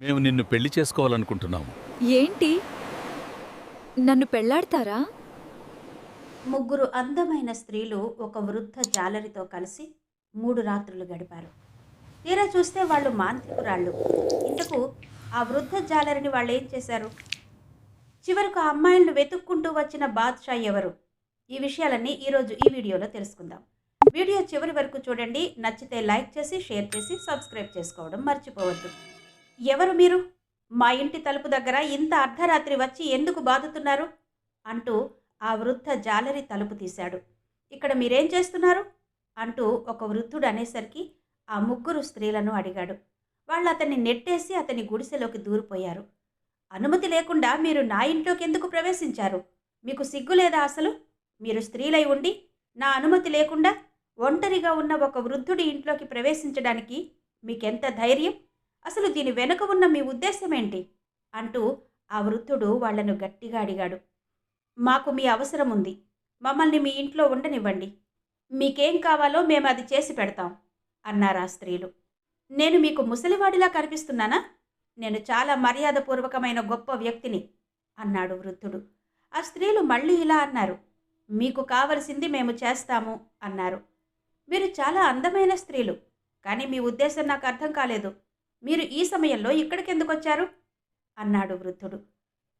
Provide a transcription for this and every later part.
మేము నిన్ను పెళ్ళి చేసుకోవాలనుకుంటున్నాము. ఏంటి? నన్ను పెళ్ళాడతారా? ముగ్గురు అందమైన స్త్రీలు ఒక వృద్ధ జాలరితో కలిసి మూడు రాత్రులు గడిపారు. తీరా చూస్తే వాళ్ళు మాంత్రికురాళ్ళు. ఇంతకు ఆ వృద్ధ జాలరిని వాళ్ళు ఏం చేశారు? చివరకు ఆ అమ్మాయిలను వెతుక్కుంటూ వచ్చిన బాద్షా ఎవరు? ఈ విషయాలన్నీ ఈరోజు ఈ వీడియోలో తెలుసుకుందాం. వీడియో చివరి వరకు చూడండి. నచ్చితే లైక్ చేసి షేర్ చేసి సబ్స్క్రైబ్ చేసుకోవడం మర్చిపోవద్దు. ఎవరు మీరు? మా ఇంటి తలుపు దగ్గర ఇంత అర్ధరాత్రి వచ్చి ఎందుకు బాదుతున్నారు? అంటూ ఆ వృద్ధ జాలరి తలుపు తీశాడు. ఇక్కడ మీరేం చేస్తున్నారు? అంటూ ఒక వృద్ధుడు అనేసరికి ఆ ముగ్గురు స్త్రీలను అడిగాడు. వాళ్ళు అతన్ని నెట్టేసి అతని గుడిసెలోకి దూరిపోయారు. అనుమతి లేకుండా మీరు నా ఇంట్లోకి ఎందుకు ప్రవేశించారు? మీకు సిగ్గు లేదా అసలు? మీరు స్త్రీలై ఉండి నా అనుమతి లేకుండా ఒంటరిగా ఉన్న ఒక వృద్ధుడి ఇంట్లోకి ప్రవేశించడానికి మీకెంత ధైర్యం? అసలు దీని వెనుక ఉన్న మీ ఉద్దేశం ఏంటి అంటూ ఆ వృద్ధుడు వాళ్ళను గట్టిగా అడిగాడు. మాకు మీ అవసరం ఉంది మమ్మల్ని మీ ఇంట్లో ఉండనివ్వండి. మీకేం కావాలో మేము అది చేసి పెడతాం అన్నారు ఆ స్త్రీలు. నేను మీకు ముసలివాడిలా కనిపిస్తున్నానా? నేను చాలా మర్యాదపూర్వకమైన గొప్ప వ్యక్తిని అన్నాడు వృద్ధుడు. ఆ స్త్రీలు మళ్ళీ ఇలా అన్నారు. మీకు కావలసింది మేము చేస్తాము అన్నారు. మీరు చాలా అందమైన స్త్రీలు కానీ మీ ఉద్దేశం నాకు అర్థం కాలేదు మీరు ఈ సమయంలో ఇక్కడికి ఎందుకు వచ్చారు అన్నాడు వృద్ధుడు.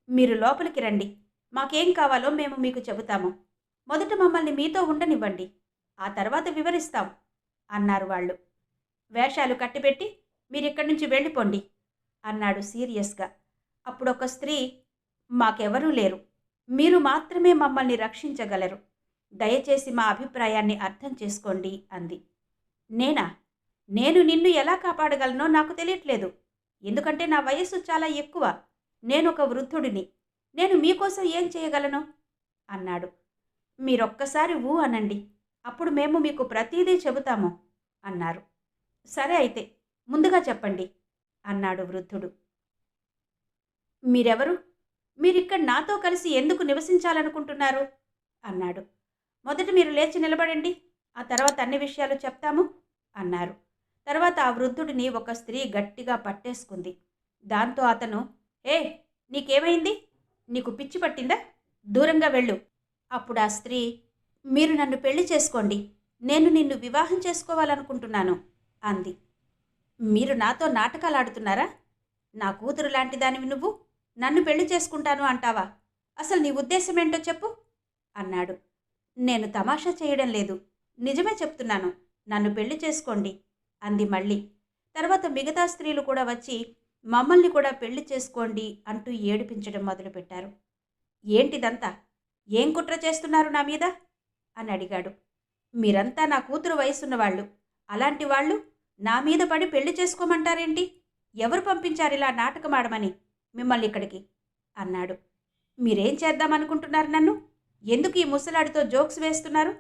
మీరు లోపలికి రండి. మాకేం కావాలో మేము మీకు చెబుతాము. మొదట మమ్మల్ని మీతో ఉండనివ్వండి. ఆ తర్వాత వివరిస్తాం అన్నారు వాళ్ళు. వేషాలు కట్టిపెట్టి మీరిక్కడి నుంచి వెళ్ళిపోండి అన్నాడు సీరియస్గా. అప్పుడొక స్త్రీ మాకెవరూ లేరు. మీరు మాత్రమే మమ్మల్ని రక్షించగలరు. దయచేసి మా అభిప్రాయాన్ని అర్థం చేసుకోండి అంది. నేనా? నేను నిన్ను ఎలా కాపాడగలనో నాకు తెలియట్లేదు. ఎందుకంటే నా వయస్సు చాలా ఎక్కువ. నేను ఒక వృద్ధుడిని. నేను మీకోసం ఏం చేయగలను? అన్నాడు. మీరొక్కసారి ఊ అనండి. అప్పుడు మేము మీకు ప్రతీదీ చెబుతాము అన్నారు. సరే అయితే ముందుగా చెప్పండి అన్నాడు వృద్ధుడు. మీరెవరు? మీరిక్కడ నాతో కలిసి ఎందుకు నివసించాలనుకుంటున్నారు? అన్నాడు. మొదట మీరు లేచి నిలబడండి ఆ తర్వాత అన్ని విషయాలు చెప్తాము అన్నారు. తర్వాత ఆ వృద్ధుడిని ఒక స్త్రీ గట్టిగా పట్టేసుకుంది. దాంతో అతను ఏ నీకేమైంది? నీకు పిచ్చి పట్టిందా? దూరంగా వెళ్ళు. అప్పుడు ఆ స్త్రీ మీరు నన్ను పెళ్ళి చేసుకోండి. నేను నిన్ను వివాహం చేసుకోవాలనుకుంటున్నాను అంది. మీరు నాతో నాటకాలు ఆడుతున్నారా నా కూతురు లాంటి దానివి నువ్వు? నన్ను పెళ్ళి చేసుకుంటాను అంటావా? అసలు నీ ఉద్దేశం ఏంటో చెప్పు అన్నాడు. నేను తమాషా చేయడం లేదు. నిజమే చెప్తున్నాను. నన్ను పెళ్ళి చేసుకోండి. అంది మళ్ళీ. తర్వాత మిగతా స్త్రీలు కూడా వచ్చి మమ్మల్ని కూడా పెళ్ళి చేసుకోండి అంటూ ఏడిపించడం మొదలుపెట్టారు. ఏంటిదంతా? ఏం కుట్ర చేస్తున్నారు నా మీద? అని అడిగాడు. మీరంతా నా కూతురు వయసున్న వాళ్ళు అలాంటి వాళ్ళు నా మీద పడి పెళ్ళి చేసుకోమంటారేంటి? ఎవరు పంపించారు ఇలా నాటకమాడమని మిమ్మల్ని ఇక్కడికి? అన్నాడు. మీరేం చేద్దామనుకుంటున్నారు నన్ను? ఎందుకు ఈ ముసలాడితో జోక్స్ వేస్తున్నారు?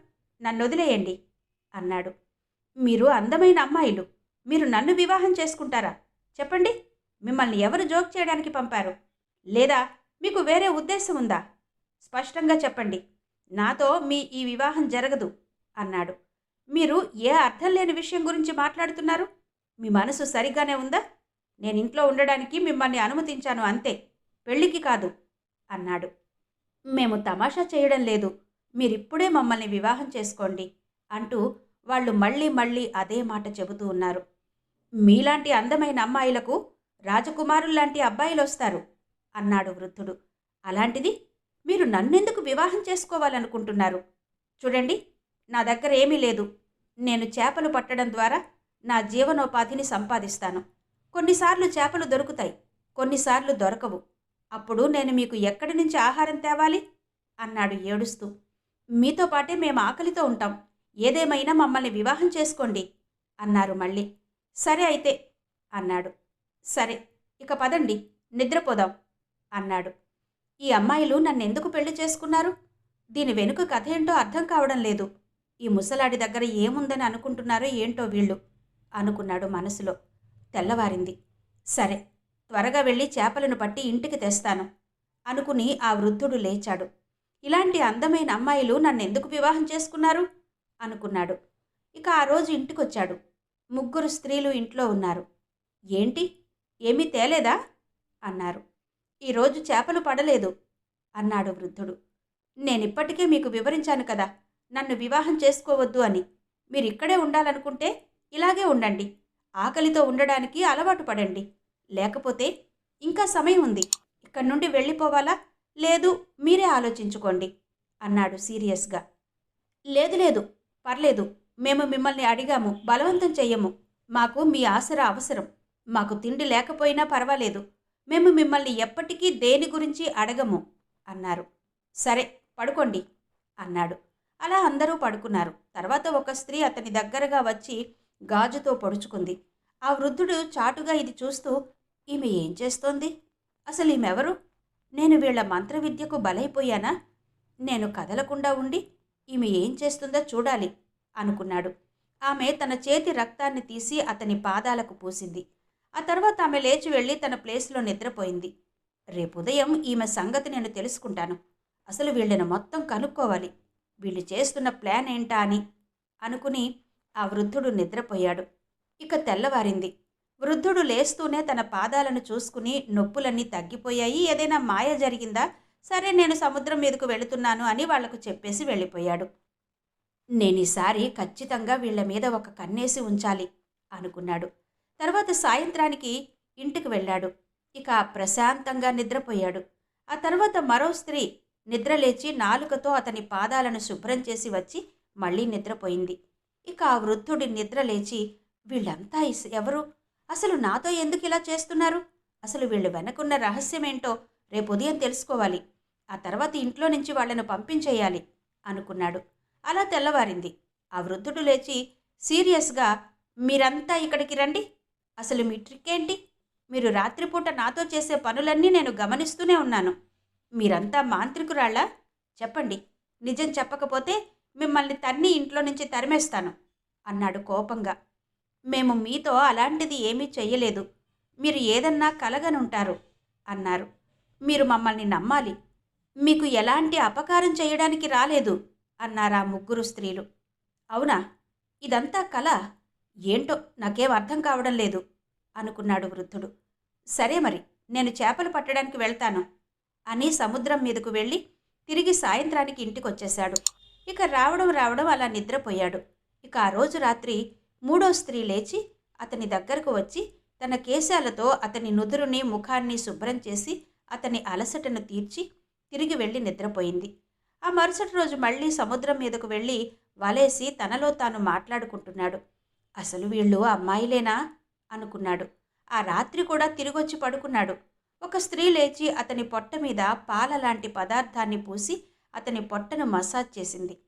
నన్ను వదిలేయండి అన్నాడు. మీరు అందమైన అమ్మాయిలు. మీరు నన్ను వివాహం చేసుకుంటారా? చెప్పండి. మిమ్మల్ని ఎవరు జోక్ చేయడానికి పంపారు? లేదా మీకు వేరే ఉద్దేశం ఉందా? స్పష్టంగా చెప్పండి. నాతో మీ ఈ వివాహం జరగదు అన్నాడు. మీరు ఏ అర్థం లేని విషయం గురించి మాట్లాడుతున్నారు? మీ మనసు సరిగ్గానే ఉందా? నేను ఇంట్లో ఉండడానికి మిమ్మల్ని అనుమతించాను అంతే. పెళ్ళికి కాదు అన్నాడు. మేము తమాషా చేయడం లేదు. మీరిప్పుడే మమ్మల్ని వివాహం చేసుకోండి అంటూ వాళ్ళు మళ్ళీ మళ్ళీ అదే మాట చెబుతూ ఉన్నారు. మీలాంటి అందమైన అమ్మాయిలకు రాజకుమారుల్లాంటి అబ్బాయిలు వస్తారు అన్నాడు వృద్ధుడు. అలాంటిది మీరు నన్నెందుకు వివాహం చేసుకోవాలనుకుంటున్నారు? చూడండి నా దగ్గర ఏమీ లేదు. నేను చేపలు పట్టడం ద్వారా నా జీవనోపాధిని సంపాదిస్తాను. కొన్నిసార్లు చేపలు దొరుకుతాయి కొన్నిసార్లు దొరకవు. అప్పుడు నేను మీకు ఎక్కడి నుంచి ఆహారం తేవాలి? అన్నాడు ఏడుస్తూ. మీతో పాటే మేము ఆకలితో ఉంటాం. ఏదేమైనా మమ్మల్ని వివాహం చేసుకోండి అన్నారు మళ్ళీ. సరే అయితే అన్నాడు. సరే ఇక పదండి నిద్రపోదాం అన్నాడు. ఈ అమ్మాయిలు నన్నెందుకు పెళ్ళి చేసుకున్నారు? దీని వెనుక కథ ఏంటో అర్థం కావడం లేదు. ఈ ముసలాడి దగ్గర ఏముందని అనుకుంటున్నారో ఏంటో వీళ్ళు అనుకున్నాడు మనసులో. తెల్లవారింది. సరే త్వరగా వెళ్ళి చేపలను పట్టి ఇంటికి తెస్తాను అనుకుని ఆ వృద్ధుడు లేచాడు. ఇలాంటి అందమైన అమ్మాయిలు నన్నెందుకు వివాహం చేసుకున్నారు? అనుకున్నాడు. ఇక ఆ రోజు ఇంటికొచ్చాడు. ముగ్గురు స్త్రీలు ఇంట్లో ఉన్నారు. ఏంటి? ఏమీ తేలేదా? అన్నారు. ఈరోజు చేపలు పడలేదు అన్నాడు వృద్ధుడు. నేనిప్పటికే మీకు వివరించాను కదా నన్ను వివాహం చేసుకోవద్దు అని. మీరిక్కడే ఉండాలనుకుంటే ఇలాగే ఉండండి. ఆకలితో ఉండడానికి అలవాటు పడండి. లేకపోతే ఇంకా సమయం ఉంది. ఇక్కడి నుండి వెళ్ళిపోవాలా? లేదు మీరే ఆలోచించుకోండి అన్నాడు సీరియస్గా. లేదు లేదు. పర్లేదు మేము మిమ్మల్ని అడిగాము బలవంతం చెయ్యము. మాకు మీ ఆసరా అవసరం. మాకు తిండి లేకపోయినా పర్వాలేదు. మేము మిమ్మల్ని ఎప్పటికీ దేని గురించి అడగము అన్నారు. సరే పడుకోండి అన్నాడు. అలా అందరూ పడుకున్నారు. తర్వాత ఒక స్త్రీ అతని దగ్గరగా వచ్చి గాజుతో పొడుచుకుంది. ఆ వృద్ధుడు చాటుగా ఇది చూస్తూ ఈమె ఏం చేస్తోంది? అసలు ఈమెవరు? నేను వీళ్ళ మంత్ర విద్యకు బలైపోయానా? నేను కదలకుండా ఉండి ఈమె ఏం చేస్తుందో చూడాలి అనుకున్నాడు. ఆమె తన చేతి రక్తాన్ని తీసి అతని పాదాలకు పూసింది. ఆ తర్వాత ఆమె లేచి వెళ్ళి తన ప్లేస్లో నిద్రపోయింది. రేపు ఉదయం ఈమె సంగతి నేను తెలుసుకుంటాను. అసలు వీళ్ళని మొత్తం కనుక్కోవాలి. వీళ్ళు చేస్తున్న ప్లాన్ ఏంటా అని అనుకుని ఆ వృద్ధుడు నిద్రపోయాడు. ఇక తెల్లవారింది. వృద్ధుడు లేస్తూనే తన పాదాలను చూసుకుని నొప్పులన్నీ తగ్గిపోయాయి. ఏదైనా మాయ జరిగిందా? సరే నేను సముద్రం మీదకు వెళుతున్నాను అని వాళ్ళకు చెప్పేసి వెళ్ళిపోయాడు. నేను ఈసారి ఖచ్చితంగా వీళ్ళ మీద ఒక కన్నేసి ఉంచాలి అనుకున్నాడు. తర్వాత సాయంత్రానికి ఇంటికి వెళ్ళాడు. ఇక ప్రశాంతంగా నిద్రపోయాడు. ఆ తర్వాత మరో స్త్రీ నిద్రలేచి నాలుకతో అతని పాదాలను శుభ్రం చేసి వచ్చి మళ్ళీ నిద్రపోయింది. ఇక ఆ వృద్ధుడి నిద్రలేచి వీళ్ళంతా ఇస్- ఎవరు? అసలు నాతో ఎందుకు ఇలా చేస్తున్నారు? అసలు వీళ్ళు వెనకున్న రహస్యమేంటో రేపు ఉదయం తెలుసుకోవాలి. ఆ తర్వాత ఇంట్లో నుంచి వాళ్ళను పంపించేయాలి అనుకున్నాడు. అలా తెల్లవారింది. ఆ వృద్ధుడు లేచి సీరియస్గా మీరంతా ఇక్కడికి రండి. అసలు మీ ట్రిక్ ఏంటి మీరు రాత్రిపూట నాతో చేసే పనులన్నీ నేను గమనిస్తూనే ఉన్నాను. మీరంతా మాంత్రికురాళ్ళా? చెప్పండి. నిజం చెప్పకపోతే మిమ్మల్ని తన్ని ఇంట్లో నుంచి తరిమేస్తాను అన్నాడు కోపంగా. మేము మీతో అలాంటిది ఏమీ చెయ్యలేదు. మీరు ఏదన్నా కలగనుంటారు అన్నారు. మీరు మమ్మల్ని నమ్మాలి. మీకు ఎలాంటి అపకారం చేయడానికి రాలేదు అన్నారా ముగ్గురు స్త్రీలు. అవునా? ఇదంతా కళ ఏంటో నాకేం అర్థం కావడం లేదు అనుకున్నాడు వృద్ధుడు. సరే మరి నేను చేపలు పట్టడానికి వెళ్తాను అని సముద్రం మీదకు వెళ్ళి తిరిగి సాయంత్రానికి ఇంటికి వచ్చేశాడు ఇక రావడం రావడం అలా నిద్రపోయాడు. ఇక ఆ రోజు రాత్రి మూడో స్త్రీ లేచి అతని దగ్గరకు వచ్చి తన కేశాలతో అతని నుదురుని ముఖాన్ని శుభ్రం చేసి అతని అలసటను తీర్చి తిరిగి వెళ్ళి నిద్రపోయింది. ఆ మరుసటి రోజు మళ్ళీ సముద్రం మీదకు వెళ్ళి వలేసి తనలో తాను మాట్లాడుకుంటున్నాడు. అసలు వీళ్ళు అమ్మాయిలేనా? అనుకున్నాడు. ఆ రాత్రి కూడా తిరిగొచ్చి పడుకున్నాడు. ఒక స్త్రీ లేచి అతని పొట్ట మీద పాల లాంటి పదార్థాన్ని పూసి అతని పొట్టను మసాజ్ చేసింది.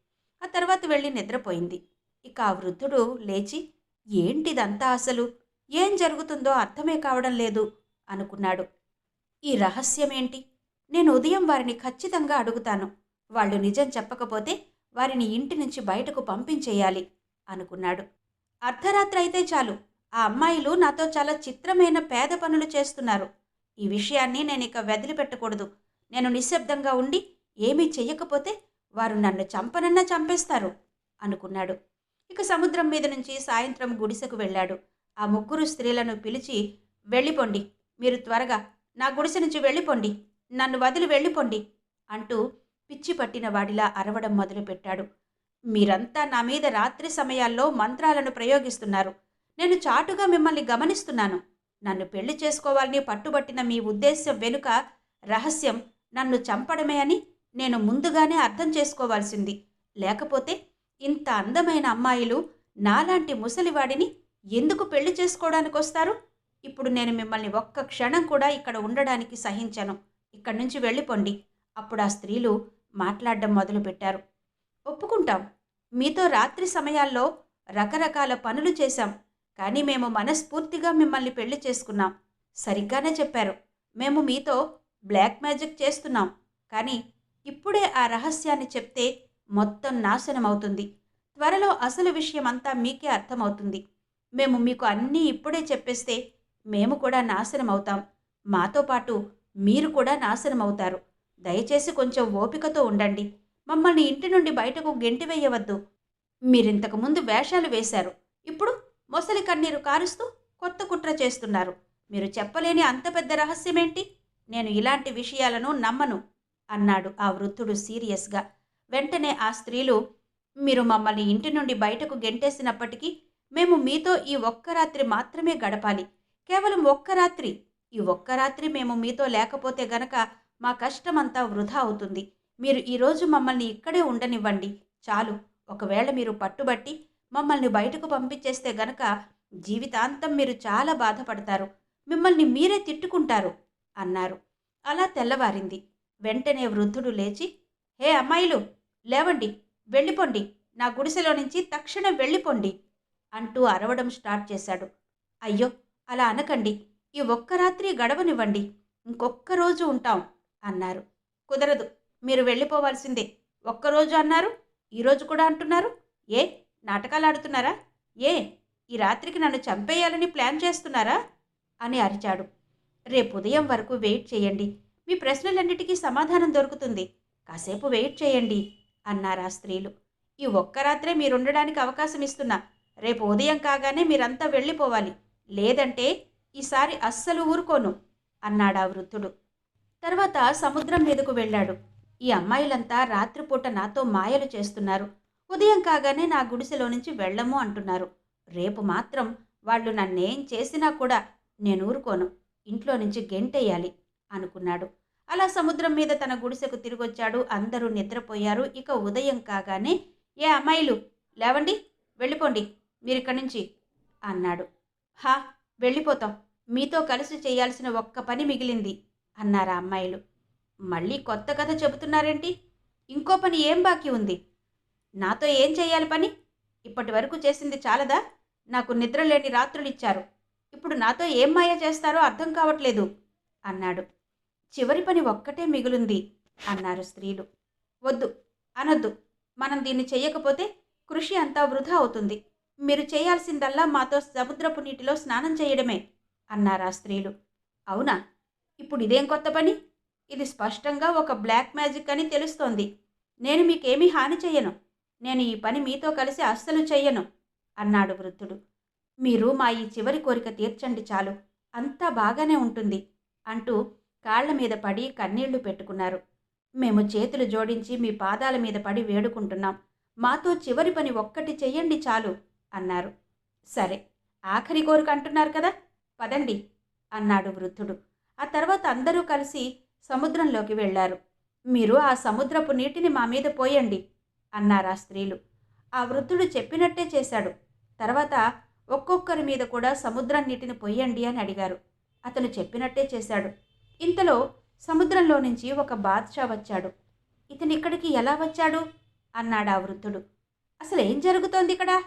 ఆ తర్వాత వెళ్ళి నిద్రపోయింది. ఇక ఆ వృద్ధుడు లేచి ఏంటిదంతా అసలు? ఏం జరుగుతుందో అర్థమే కావడం లేదు అనుకున్నాడు. ఈ రహస్యమేంటి? నేను ఉదయం వారిని ఖచ్చితంగా అడుగుతాను. వాళ్ళు నిజం చెప్పకపోతే వారిని ఇంటి నుంచి బయటకు పంపించేయాలి అనుకున్నాడు. అర్ధరాత్రి అయితే చాలు. ఆ అమ్మాయిలు నాతో చాలా చిత్రమైన పేద పనులు చేస్తున్నారు. ఈ విషయాన్ని నేను ఇక వదిలిపెట్టకూడదు. నేను నిశ్శబ్దంగా ఉండి ఏమీ చెయ్యకపోతే వారు నన్ను చంపనన్నా చంపేస్తారు అనుకున్నాడు. ఇక సముద్రం మీద నుంచి సాయంత్రం గుడిసెకు వెళ్ళాడు. ఆ ముగ్గురు స్త్రీలను పిలిచి వెళ్ళిపోండి. మీరు త్వరగా నా గుడిసె నుంచి వెళ్ళిపోండి. నన్ను వదిలి వెళ్ళిపోండి అంటూ పిచ్చి పట్టిన వాడిలా అరవడం మొదలుపెట్టాడు. మీరంతా నా మీద రాత్రి సమయాల్లో మంత్రాలను ప్రయోగిస్తున్నారు. నేను చాటుగా మిమ్మల్ని గమనిస్తున్నాను. నన్ను పెళ్ళి చేసుకోవాలని పట్టుబట్టిన మీ ఉద్దేశ్యం వెనుక రహస్యం నన్ను చంపడమే అని నేను ముందుగానే అర్థం చేసుకోవాల్సింది. లేకపోతే ఇంత అందమైన అమ్మాయిలు నాలాంటి ముసలివాడిని ఎందుకు పెళ్ళి చేసుకోవడానికి వస్తారు ఇప్పుడు నేను మిమ్మల్ని ఒక్క క్షణం కూడా ఇక్కడ ఉండడానికి సహించను. ఇక్కడి నుంచి వెళ్ళిపోండి. అప్పుడు ఆ స్త్రీలు మాట్లాడడం మొదలుపెట్టారు. ఒప్పుకుంటాం. మీతో రాత్రి సమయాల్లో రకరకాల పనులు చేశాం. కానీ మేము మనస్ఫూర్తిగా మిమ్మల్ని పెళ్ళి చేసుకున్నాం. సరిగ్గానే చెప్పారు. మేము మీతో బ్లాక్ మ్యాజిక్ చేస్తున్నాం. కానీ ఇప్పుడే ఆ రహస్యాన్ని చెప్తే మొత్తం నాశనం అవుతుంది త్వరలో అసలు విషయం అంతా మీకే అర్థమవుతుంది. మేము మీకు అన్నీ ఇప్పుడే చెప్పేస్తే మేము కూడా నాశనం అవుతాం మాతో పాటు మీరు కూడా నాశనం అవుతారు దయచేసి కొంచెం ఓపికతో ఉండండి. మమ్మల్ని ఇంటి నుండి బయటకు గెంటివేయవద్దు మీరింతకు ముందు వేషాలు వేశారు. ఇప్పుడు మొసలి కన్నీరు కారుస్తూ కొత్త కుట్ర చేస్తున్నారు. మీరు చెప్పలేని అంత పెద్ద రహస్యమేంటి? నేను ఇలాంటి విషయాలను నమ్మను అన్నాడు ఆ వృద్ధుడు సీరియస్గా. వెంటనే ఆ స్త్రీలు మీరు మమ్మల్ని ఇంటి నుండి బయటకు గెంటేసినప్పటికీ మేము మీతో ఈ ఒక్క రాత్రి మాత్రమే గడపాలి. కేవలం ఒక్క రాత్రి ఈ ఒక్క రాత్రి మేము మీతో లేకపోతే గనక మా కష్టమంతా వృధా అవుతుంది. మీరు ఈరోజు మమ్మల్ని ఇక్కడే ఉండనివ్వండి. చాలు. ఒకవేళ మీరు పట్టుబట్టి మమ్మల్ని బయటకు పంపించేస్తే గనక జీవితాంతం మీరు చాలా బాధపడతారు. మిమ్మల్ని మీరే తిట్టుకుంటారు అన్నారు. అలా తెల్లవారింది. వెంటనే వృద్ధుడు లేచి హే అమ్మాయిలు లేవండి. వెళ్ళిపోండి. నా గుడిసెలో నుంచి తక్షణం వెళ్ళిపోండి అంటూ అరవడం స్టార్ట్ చేశాడు. అయ్యో! అలా అనకండి. ఈ ఒక్క రాత్రి గడవనివ్వండి. ఇంకొక్క రోజు ఉంటాం అన్నారు. కుదరదు. మీరు వెళ్ళిపోవాల్సిందే. ఒక్కరోజు అన్నారు. ఈరోజు కూడా అంటున్నారు. ఏ? నాటకాలు ఆడుతున్నారా? ఏ? ఈ రాత్రికి నన్ను చంపేయాలని ప్లాన్ చేస్తున్నారా? అని అరిచాడు. రేపు ఉదయం వరకు వెయిట్ చేయండి. మీ ప్రశ్నలన్నిటికీ సమాధానం దొరుకుతుంది. కాసేపు వెయిట్ చేయండి అన్నారా స్త్రీలు. ఈ ఒక్క రాత్రే మీరుండడానికి అవకాశం ఇస్తున్నా. రేపు ఉదయం కాగానే మీరంతా వెళ్ళిపోవాలి. లేదంటే ఈసారి అస్సలు ఊరుకోను అన్నాడా వృద్ధుడు. తర్వాత సముద్రం మీదకు వెళ్ళాడు. ఈ అమ్మాయిలంతా రాత్రిపూట నాతో మాయలు చేస్తున్నారు. ఉదయం కాగానే నా గుడిసెలో నుంచి వెళ్ళము అంటున్నారు. రేపు మాత్రం వాళ్ళు నన్నేం చేసినా కూడా నేను ఊరుకోను ఇంట్లో నుంచి గెంటేయాలి అనుకున్నాడు. అలా సముద్రం మీద తన గుడిసెకు తిరిగొచ్చాడు. అందరూ నిద్రపోయారు. ఇక ఉదయం కాగానే ఏ అమ్మాయిలు లేవండి వెళ్ళిపోండి మీరిక్కడి నుంచి అన్నాడు. హా వెళ్ళిపోతాం. మీతో కలిసి చేయాల్సిన ఒక్క పని మిగిలింది అన్నారు అమ్మాయిలు. మళ్ళీ కొత్త కథ చెబుతున్నారేంటి? ఇంకో పని ఏం బాకీ ఉంది? నాతో ఏం చేయాలి పని? ఇప్పటి వరకు చేసింది చాలదా? నాకు నిద్ర లేని రాత్రులు ఇచ్చారు ఇప్పుడు నాతో ఏం మాయ చేస్తారో అర్థం కావట్లేదు అన్నాడు. చివరి పని ఒక్కటే మిగులుంది అన్నారు స్త్రీలు. వద్దు అనొద్దు. మనం దీన్ని చేయకపోతే కృషి అంతా వృధా అవుతుంది. మీరు చేయాల్సిందల్లా మాతో సముద్రపు నీటిలో స్నానం చేయడమే. అన్నారా స్త్రీలు. అవునా? ఇప్పుడు ఇదేం కొత్త పని? ఇది స్పష్టంగా ఒక బ్లాక్ మ్యాజిక్ అని తెలుస్తోంది. నేను మీకేమీ హాని చెయ్యను. నేను ఈ పని మీతో కలిసి అస్సలు చెయ్యను అన్నాడు వృద్ధుడు. మీరు మా ఈ చివరి కోరిక తీర్చండి చాలు. అంతా బాగానే ఉంటుంది అంటూ కాళ్ళ మీద పడి కన్నీళ్ళు పెట్టుకున్నారు. మేము చేతులు జోడించి మీ పాదాల మీద పడి వేడుకుంటున్నాం. మాతో చివరి పని ఒక్కటి చెయ్యండి చాలు అన్నారు. సరే ఆఖరి కోరిక అంటున్నారు కదా? పదండి అన్నాడు వృద్ధుడు. ఆ తర్వాత అందరూ కలిసి సముద్రంలోకి వెళ్ళారు. మీరు ఆ సముద్రపు నీటిని మా మీద పోయండి అన్నారా స్త్రీలు. ఆ వృద్ధుడు చెప్పినట్టే చేశాడు. తర్వాత ఒక్కొక్కరి మీద కూడా సముద్రం నీటిని పొయ్యండి అని అడిగారు. అతను చెప్పినట్టే చేశాడు. ఇంతలో సముద్రంలో నుంచి ఒక బాద్షా వచ్చాడు. ఇతను ఇక్కడికి ఎలా వచ్చాడు? అన్నాడు ఆ వృద్ధుడు. అసలు ఏం జరుగుతోంది ఇక్కడ?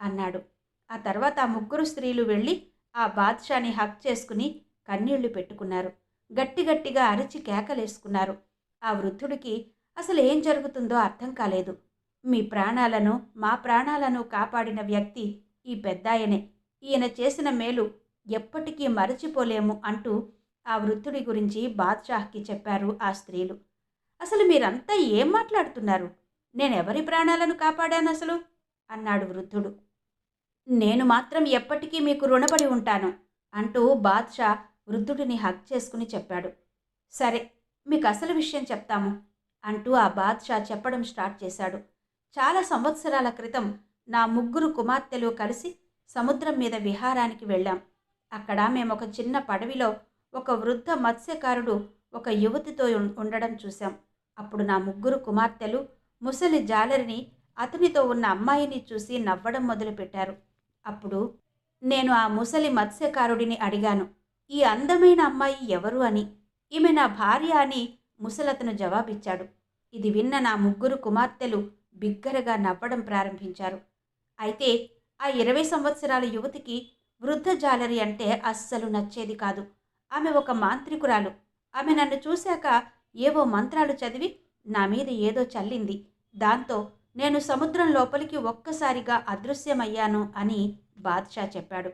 అన్నాడు. ఆ తర్వాత ఆ ముగ్గురు స్త్రీలు వెళ్ళి ఆ బాద్షాని హక్ చేసుకుని కన్నీళ్ళు పెట్టుకున్నారు. గట్టి గట్టిగా అరిచి కేకలేసుకున్నారు. ఆ వృద్ధుడికి అసలు ఏం జరుగుతుందో అర్థం కాలేదు. మీ ప్రాణాలను మా ప్రాణాలను కాపాడిన వ్యక్తి ఈ పెద్దాయనే. ఈయన చేసిన మేలు ఎప్పటికీ మరచిపోలేము అంటూ ఆ వృద్ధుడి గురించి బాద్షాహ్కి చెప్పారు ఆ స్త్రీలు. అసలు మీరంతా ఏం మాట్లాడుతున్నారు? నేనెవరి ప్రాణాలను కాపాడాను అసలు అన్నాడు వృద్ధుడు. నేను మాత్రం ఎప్పటికీ మీకు రుణపడి ఉంటాను అంటూ బాద్షా వృద్ధుడిని హక్ చేసుకుని చెప్పాడు. సరే మీకు అసలు విషయం చెప్తాము అంటూ ఆ బాద్షా చెప్పడం స్టార్ట్ చేశాడు. చాలా సంవత్సరాల క్రితం నా ముగ్గురు కుమార్తెలు కలిసి సముద్రం మీద విహారానికి వెళ్ళాం. అక్కడ మేము ఒక చిన్న పడవిలో ఒక వృద్ధ మత్స్యకారుడు ఒక యువతితో ఉండడం చూశాం. అప్పుడు నా ముగ్గురు కుమార్తెలు ముసలి జాలరిని అతనితో ఉన్న అమ్మాయిని చూసి నవ్వడం మొదలుపెట్టారు. అప్పుడు నేను ఆ ముసలి మత్స్యకారుడిని అడిగాను ఈ అందమైన అమ్మాయి ఎవరు అని? ఈమె నా భార్య అని ముసలతను జవాబిచ్చాడు. ఇది విన్న నా ముగ్గురు కుమార్తెలు బిగ్గరగా నవ్వడం ప్రారంభించారు. అయితే ఆ ఇరవై సంవత్సరాల యువతికి వృద్ధ జాలరి అంటే అస్సలు నచ్చేది కాదు. ఆమె ఒక మాంత్రికురాలు. ఆమె నన్ను చూశాక ఏవో మంత్రాలు చదివి నా మీద ఏదో చల్లింది. దాంతో నేను సముద్రం లోపలికి ఒక్కసారిగా అదృశ్యమయ్యాను అని బాద్షా చెప్పాడు.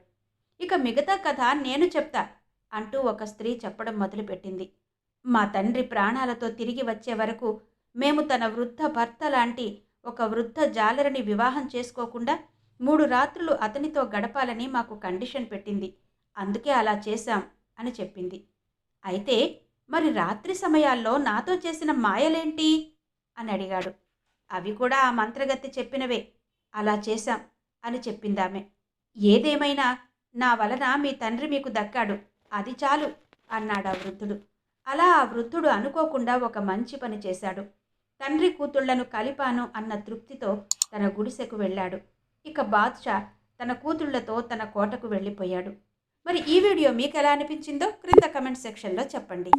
ఇక మిగతా కథ నేను చెప్తా అంటూ ఒక స్త్రీ చెప్పడం మొదలుపెట్టింది. మా తండ్రి ప్రాణాలతో తిరిగి వచ్చే వరకు మేము తన వృద్ధ భర్త లాంటి ఒక వృద్ధ జాలరిని వివాహం చేసుకోకుండా మూడు రాత్రులు అతనితో గడపాలని మాకు కండిషన్ పెట్టింది. అందుకే అలా చేశాం అని చెప్పింది. అయితే మరి రాత్రి సమయాల్లో నాతో చేసిన మాయలేంటి? అని అడిగాడు. అవి కూడా ఆ మంత్రగత్తి చెప్పినవే. అలా చేశాం అని చెప్పిందామె. ఏదేమైనా నా వలన మీ తండ్రి మీకు దక్కాడు. అది చాలు అన్నాడు ఆ వృద్ధుడు. అలా ఆ వృద్ధుడు అనుకోకుండా ఒక మంచి పని చేశాడు. తండ్రి కూతుళ్ళను కలిపాను అన్న తృప్తితో తన గుడిసెకు వెళ్ళాడు. ఇక బాద్షా తన కూతుళ్ళతో తన కోటకు వెళ్ళిపోయాడు. మరి ఈ వీడియో మీకు ఎలా అనిపించిందో క్రింద కమెంట్ సెక్షన్లో చెప్పండి.